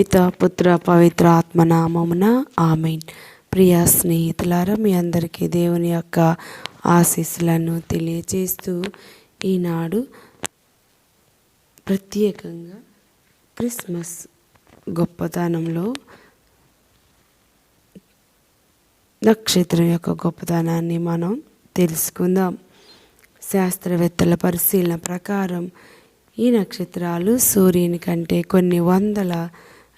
పిత పుత్ర పవిత్ర ఆత్మనామమున ఆమెన్. ప్రియ స్నేహితులారా మీ అందరికీ దేవుని యొక్క ఆశీస్సులను తెలియజేస్తూ ఈనాడు ప్రత్యేకంగా క్రిస్మస్ గొప్పతనంలో నక్షత్రం యొక్క గొప్పతనాన్ని మనం తెలుసుకుందాం. శాస్త్రవేత్తల పరిశీలన ప్రకారం ఈ నక్షత్రాలు సూర్యుని కంటే కొన్ని వందల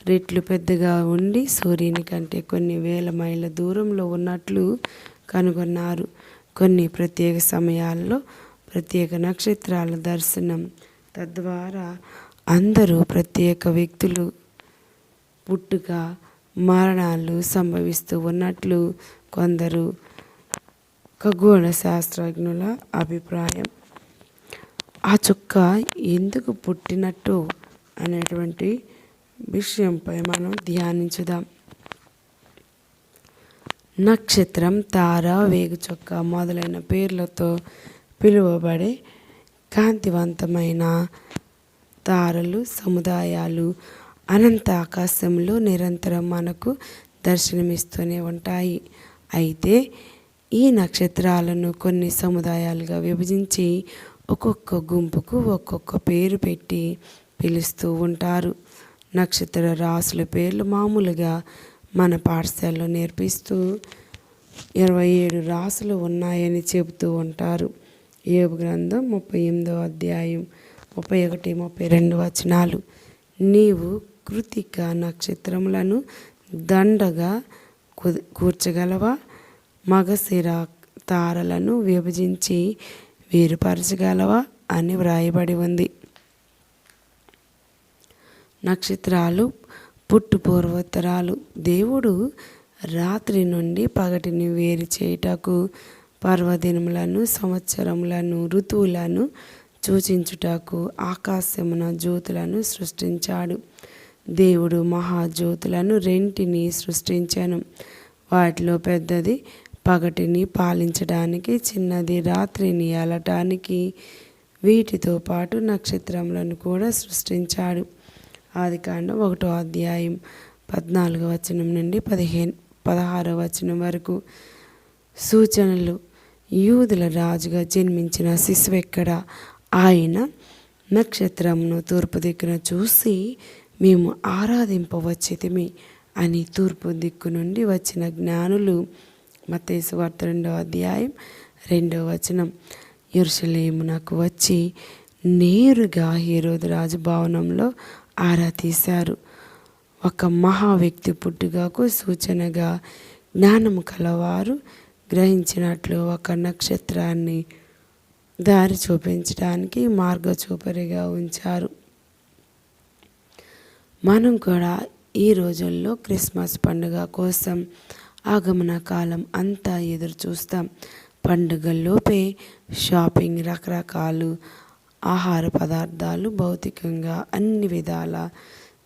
రెట్లు పెద్దగా ఉండి సూర్యుని కంటే కొన్ని వేల మైళ్ళ దూరంలో ఉన్నట్లు కనుగొన్నారు. కొన్ని ప్రత్యేక సమయాల్లో ప్రత్యేక నక్షత్రాల దర్శనం తద్వారా అందరూ ప్రత్యేక వ్యక్తులు పుట్టుక మరణాలు సంభవిస్తూ ఉన్నట్లు కొందరు ఖగోళ శాస్త్రజ్ఞుల అభిప్రాయం. ఆ చుక్క ఎందుకు పుట్టినట్టు అనేటువంటి విషయంపై మనం ధ్యానించుదాం. నక్షత్రం తార వేగుచొక్క మొదలైన పేర్లతో పిలువబడే కాంతివంతమైన తారలు సముదాయాలు అనంత ఆకాశంలో నిరంతరం మనకు దర్శనమిస్తూనే ఉంటాయి. అయితే ఈ నక్షత్రాలను కొన్ని సముదాయాలుగా విభజించి ఒక్కొక్క గుంపుకు ఒక్కొక్క పేరు పెట్టి పిలుస్తూ ఉంటారు. నక్షత్ర రాసుల పేర్లు మామూలుగా మన పాఠశాలలో నేర్పిస్తూ ఇరవై ఏడు రాసులు ఉన్నాయని చెబుతూ ఉంటారు. ఏబు గ్రంథం ముప్పై ఎనిమిదో అధ్యాయం ముప్పై ఒకటి ముప్పై రెండు వచనాలు. నీవు కృతిక నక్షత్రములను దండగా కూర్చగలవా? మగశిర తారలను విభజించి వేరుపరచగలవా అని వ్రాయబడి ఉంది. నక్షత్రాలు పుట్టు పూర్వోత్తరాలు. దేవుడు రాత్రి నుండి పగటిని వేరు చేయుటకు పర్వదినములను సంవత్సరములను ఋతువులను సూచించుటకు ఆకాశమున జ్యోతులను సృష్టించాడు. దేవుడు మహాజ్యోతులను రెంటిని సృష్టించాను. వాటిలో పెద్దది పగటిని పాలించడానికి చిన్నది రాత్రిని అలటానికి. వీటితో పాటు నక్షత్రములను కూడా సృష్టించాడు. ఆదికాండం ఒకటో అధ్యాయం పద్నాలుగో వచనం నుండి పదిహేను పదహారో వచనం వరకు. సూచనలు యూదుల రాజుగా జన్మించిన శిశువు ఎక్కడ? ఆయన నక్షత్రమును తూర్పు దిక్కున చూసి మేము ఆరాధింపవచ్చితిమి అని తూర్పు దిక్కు నుండి వచ్చిన జ్ఞానులు. మతేసు వార్త రెండో అధ్యాయం రెండో వచనం. యెరూషలేమునకు వచ్చి నేరుగా హీరోదు రాజు భవనంలో ఆరా తీశారు ఒక మహా వ్యక్తి పుట్టుకకు సూచనగా జ్ఞానము కలవారు. గ్రహించినట్లు ఒక నక్షత్రాన్ని దారి చూపించడానికి మార్గచూపరిగా ఉంచారు. మనం కూడా ఈ రోజుల్లో క్రిస్మస్ పండుగ కోసం ఆగమన కాలం అంతా ఎదురు చూస్తాం. పండుగల్లోపే షాపింగ్ రకరకాలు ఆహార పదార్థాలు భౌతికంగా అన్ని విధాల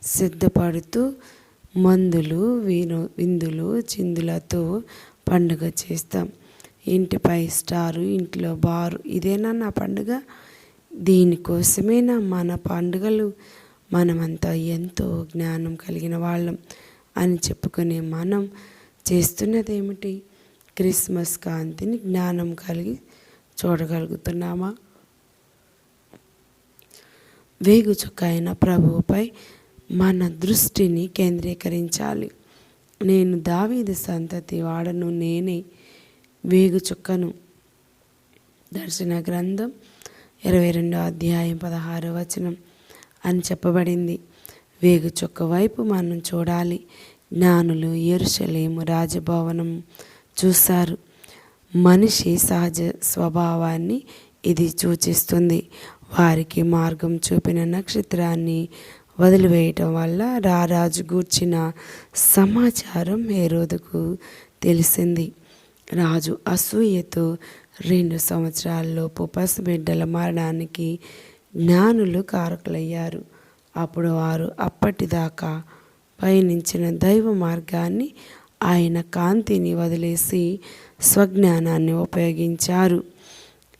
సిద్ధపడుతూ మందులు వీను విందులు చిందులతో పండుగ చేస్తాం. ఇంటిపై స్టారు ఇంట్లో బారు ఇదేనా నా పండుగ? దీనికోసమేనా మన పండుగలు. మనమంతా ఎంతో జ్ఞానం కలిగిన వాళ్ళం అని చెప్పుకునే మనం చేస్తున్నది ఏమిటి క్రిస్మస్ కాంతిని జ్ఞానం కలిగి చూడగలుగుతున్నామా? వేగుచుక్క అయిన ప్రభువుపై మన దృష్టిని కేంద్రీకరించాలి. నేను దావీది సంతతి వాడను నేనే వేగుచుక్కను. దర్శన గ్రంథం ఇరవై రెండో అధ్యాయం పదహారు వచనం అని చెప్పబడింది. వేగు చుక్క వైపు మనం చూడాలి. జ్ఞానులు ఎరుషలేము రాజభవనం చూశారు. మనిషి సహజ స్వభావాన్ని ఇది సూచిస్తుంది. వారికి మార్గం చూపిన నక్షత్రాన్ని వదిలివేయటం వల్ల రారాజు గూర్చిన సమాచారం హేరోదుకు తెలిసింది. రాజు అసూయతో రెండు సంవత్సరాల్లోపు పసిబిడ్డల మరణానికి జ్ఞానులు కారకులయ్యారు. అప్పుడు వారు అప్పటిదాకా పయనించిన దైవ మార్గాన్ని ఆయన కాంతిని వదిలేసి స్వజ్ఞానాన్ని ఉపయోగించారు.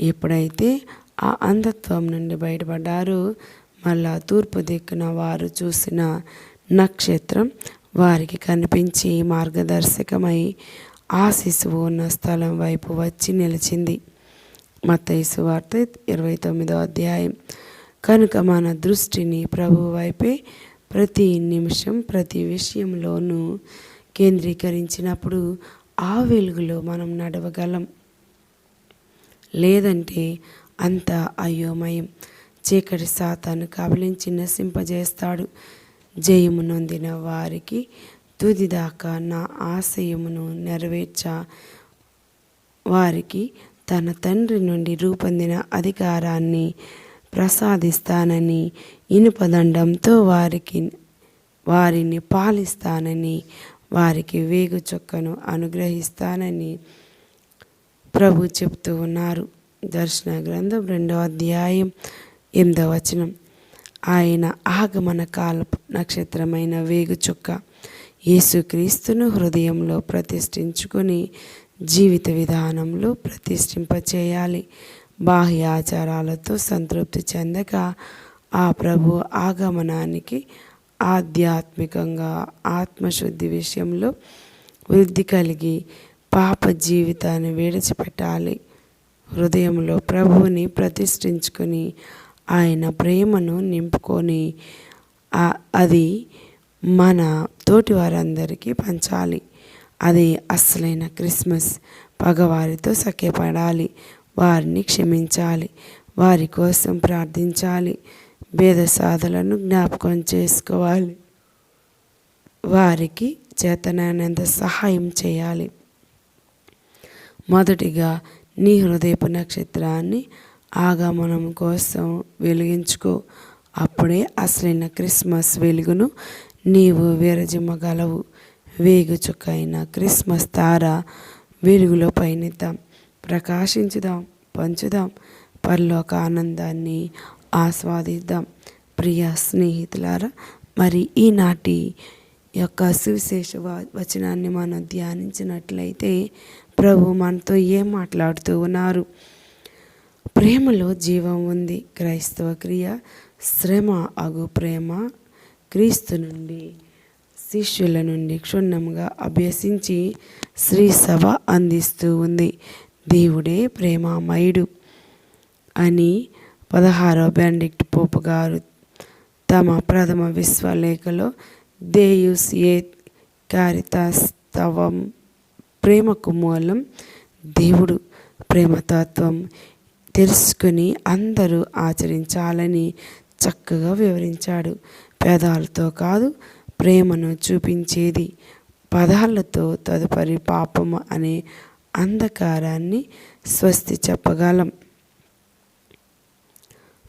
ఎప్పుడైతే ఆ అంధత్వం నుండి బయటపడ్డారు. మళ్ళా తూర్పు దిక్కున వారు చూసిన నక్షత్రం వారికి కనిపించి మార్గదర్శకమై ఆ శిశువు ఉన్న స్థలం వైపు వచ్చి నిలిచింది. మతయసు వార్త ఇరవై తొమ్మిదో అధ్యాయం. కనుక మన దృష్టిని ప్రభు వైపే ప్రతి నిమిషం ప్రతి విషయంలోనూ కేంద్రీకరించినప్పుడు ఆ వెలుగులో మనం నడవగలం. లేదంటే అంత అయోమయం. చీకటి సాతాను కబలించి నశింపజేస్తాడు. జయము నొందిన వారికి తుదిదాకా నా ఆశయమును నెరవేర్చ. వారికి తన తండ్రి నుండి రూపొందిన అధికారాన్ని ప్రసాదిస్తానని ఇనుపదండంతో వారికి వారిని పాలిస్తానని వారికి వేగు చొక్కను అనుగ్రహిస్తానని ప్రభు చెప్తూ ఉన్నారు. దర్శన గ్రంథం రెండవ అధ్యాయం ఎనిమిదవ వచనం. ఆయన ఆగమన కాలపు నక్షత్రమైన వేగు చుక్క యేసుక్రీస్తును హృదయంలో ప్రతిష్ఠించుకొని జీవిత విధానంలో ప్రతిష్ఠింపచేయాలి. బాహ్య ఆచారాలతో సంతృప్తి చెందక ఆ ప్రభు ఆగమనానికి ఆధ్యాత్మికంగా ఆత్మశుద్ధి విషయంలో వృద్ధి కలిగి పాప జీవితాన్ని విడిచిపెట్టాలి. హృదయంలో ప్రభువుని ప్రతిష్ఠించుకొని ఆయన ప్రేమను నింపుకొని అది మన తోటి వారందరికీ పంచాలి. అది అసలైన క్రిస్మస్. పగవారితో సఖ్యపడాలి. వారిని క్షమించాలి. వారి కోసం ప్రార్థించాలి. భేద సాధలను జ్ఞాపకం చేసుకోవాలి. వారికి చేతనైనంత సహాయం చేయాలి. మొదటిగా నీ హృదయపు నక్షత్రాన్ని ఆగమనం కోసం వెలిగించుకో. అప్పుడే అసలైన క్రిస్మస్ వెలుగును నీవు విరజిమ్మగలవు. వేగు చుక్కైన క్రిస్మస్ తార వెలుగులో పయనిద్దాం. ప్రకాశించుదాం పంచుదాం. పరలోక ఆనందాన్ని ఆస్వాదిద్దాం. ప్రియ స్నేహితులారా మరి ఈనాటి యొక్క సువిశేష వచనాన్ని మనం ధ్యానించినట్లయితే ప్రభు మనతో ఏం మాట్లాడుతూ ఉన్నారు? ప్రేమలో జీవం ఉంది. క్రైస్తవ క్రియ శ్రమ అగు ప్రేమ క్రీస్తు నుండి శిష్యుల నుండి క్షుణ్ణంగా అభ్యసించి శ్రీ సభ అందిస్తూ ఉంది. దేవుడే ప్రేమామయుడు అని పదహారవ బెండిక్ట్ పోపు గారు తమ ప్రథమ విశ్వలేఖలో దేయుస్ ఏ కారితాస్తవం ప్రేమకు మూలం దేవుడు ప్రేమతత్వం తెలుసుకుని అందరూ ఆచరించాలని చక్కగా వివరించాడు. పేదాలతో కాదు ప్రేమను చూపించేది పదాలతో తదుపరి పాపము అనే అంధకారాన్ని స్వస్తి చెప్పగలం.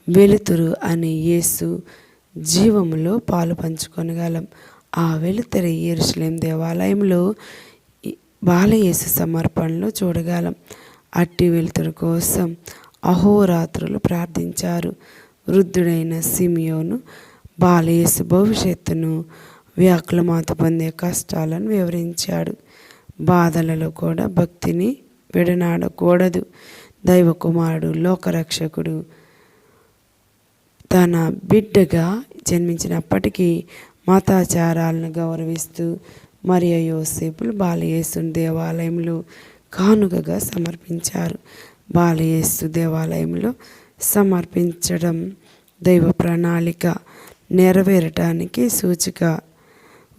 వెలుతురు అనే యేసు జీవములో పాలు పంచుకొనగలం. ఆ వెలుతురు ఏరుసలేం దేవాలయంలో బాలయేసు సమర్పణలో చూడగలం. అట్టి వెలుతురు కోసం అహోరాత్రులు ప్రార్థించారు. వృద్ధుడైన సిమియోను బాలయేసు భవిష్యత్తును వ్యాకులమాత పొందే కష్టాలను వివరించాడు. బాధలలో కూడా భక్తిని విడనాడకూడదు. దైవ కుమారుడు లోకరక్షకుడు తన బిడ్డగా జన్మించినప్పటికీ మతాచారాలను గౌరవిస్తూ మరియ యోసేపులు బాలయేసుని దేవాలయంలో కానుకగా సమర్పించారు. బాలయేసు దేవాలయంలో సమర్పించడం దైవ ప్రణాళిక నెరవేరటానికి సూచిక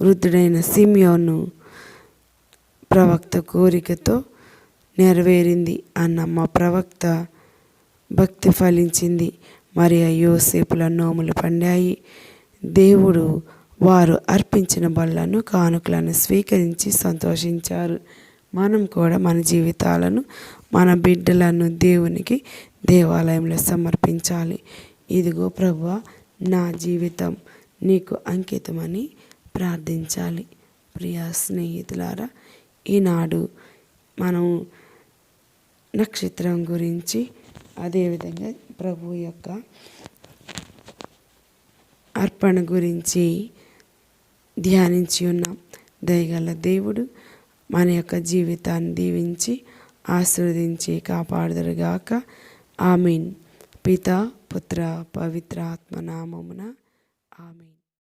వృద్ధుడైన సిమియోను ప్రవక్త కోరికతో నెరవేరింది అన్న మా ప్రవక్త భక్తి ఫలించింది. మరి యోసేపుల నోములు పండాయి. దేవుడు వారు అర్పించిన బళ్ళను కానుకలను స్వీకరించి సంతోషించారు. మనం కూడా మన జీవితాలను మన బిడ్డలను దేవునికి దేవాలయంలో సమర్పించాలి. ఇదిగో ప్రభు నా జీవితం నీకు అంకితమని ప్రార్థించాలి. ప్రియా స్నేహితులారా ఈనాడు మనం నక్షత్రం గురించి అదేవిధంగా ప్రభు యొక్క అర్పణ గురించి ధ్యానించి ఉన్నాం. దయగల దేవుడు మన యొక్క జీవితాన్ని దీవించి ఆశీర్వదించి కాపాడుదరుగాక. ఆమెన్. పిత పుత్ర పవిత్ర ఆత్మనామమున ఆమెన్.